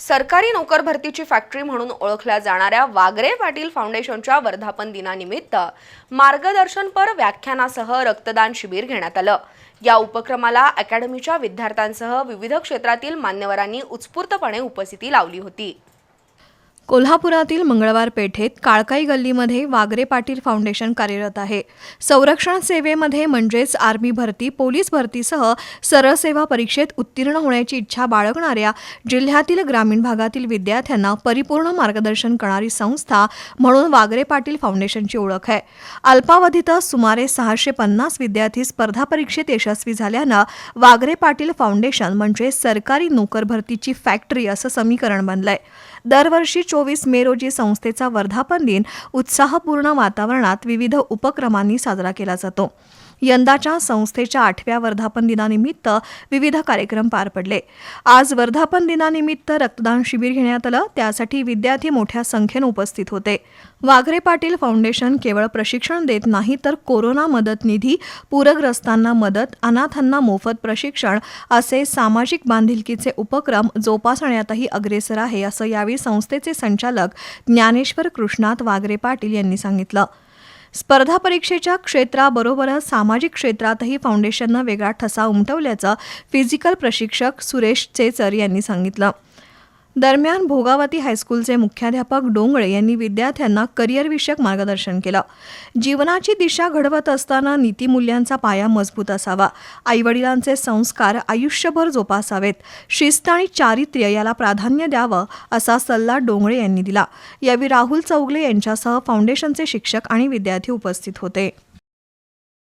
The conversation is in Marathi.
सरकारी नोकर भरतीची फॅक्टरी म्हणून ओळखल्या जाणाऱ्या वागरे पाटील फाउंडेशनच्या वर्धापन दिनानिमित्त मार्गदर्शनपर व्याख्यानासह रक्तदान शिबिर घेण्यात आलं. या उपक्रमाला अकॅडमीच्या विद्यार्थ्यांसह विविध क्षेत्रातील मान्यवरांनी उत्स्फूर्तपणे उपस्थिती लावली होती. कोल्हापुरातील मंगळवार पेठेत काळकाई गल्लीमध्ये वागरे पाटील फाउंडेशन कार्यरत आहे. संरक्षण सेवेमध्ये म्हणजेच आर्मी भरती पोलीस भरतीसह सरळ सेवा परीक्षेत उत्तीर्ण होण्याची इच्छा बाळगणाऱ्या जिल्ह्यातील ग्रामीण भागातील विद्यार्थ्यांना परिपूर्ण मार्गदर्शन करणारी संस्था म्हणून वागरे पाटील फाउंडेशनची ओळख आहे. अल्पावधीतच सुमारे सहाशे पन्नास विद्यार्थी स्पर्धा परीक्षेत यशस्वी झाल्यानं वागरे पाटील फाउंडेशन म्हणजे सरकारी नोकर भरतीची फॅक्टरी असं समीकरण बनलंय. दरवर्षी चोवीस मे रोजी संस्थेचा वर्धापन दिन उत्साहपूर्ण वातावरणात विविध उपक्रमांनी साजरा केला जातो. यंदाच्या संस्थेच्या आठव्या वर्धापन दिनानिमित्त विविध कार्यक्रम पार पडले. आज वर्धापन दिनानिमित्त रक्तदान शिबिर घेण्यात आलं. त्यासाठी विद्यार्थी मोठ्या संख्येनं उपस्थित होते. वाघरे पाटील फाउंडेशन केवळ प्रशिक्षण देत नाही तर कोरोना मदत निधी पूरग्रस्तांना मदत अनाथांना मोफत प्रशिक्षण असे सामाजिक बांधिलकीचे उपक्रम जोपासण्यातही अग्रेसर आहे असं यावेळी संस्थेचे संचालक ज्ञानेश्वर कृष्णात वागरे पाटील यांनी सांगितलं. स्पर्धा परीक्षेच्या क्षेत्राबरोबरच सामाजिक क्षेत्रातही फाउंडेशननं वेगळा ठसा उमटवल्याचं फिजिकल प्रशिक्षक सुरेश चेचर यांनी सांगितलं. दरम्यान भोगावती हायस्कूलचे मुख्याध्यापक डोंगळे यांनी विद्यार्थ्यांना करिअरविषयक मार्गदर्शन केलं. जीवनाची दिशा घडवत असताना नीतिमूल्यांचा पाया मजबूत असावा. आईवडिलांचे संस्कार आयुष्यभर जोपासावेत. शिस्त आणि चारित्र्य याला प्राधान्य द्यावं असा सल्ला डोंगळे यांनी दिला. यावेळी राहुल चौगले यांच्यासह फाउंडेशनचे शिक्षक आणि विद्यार्थी उपस्थित होते.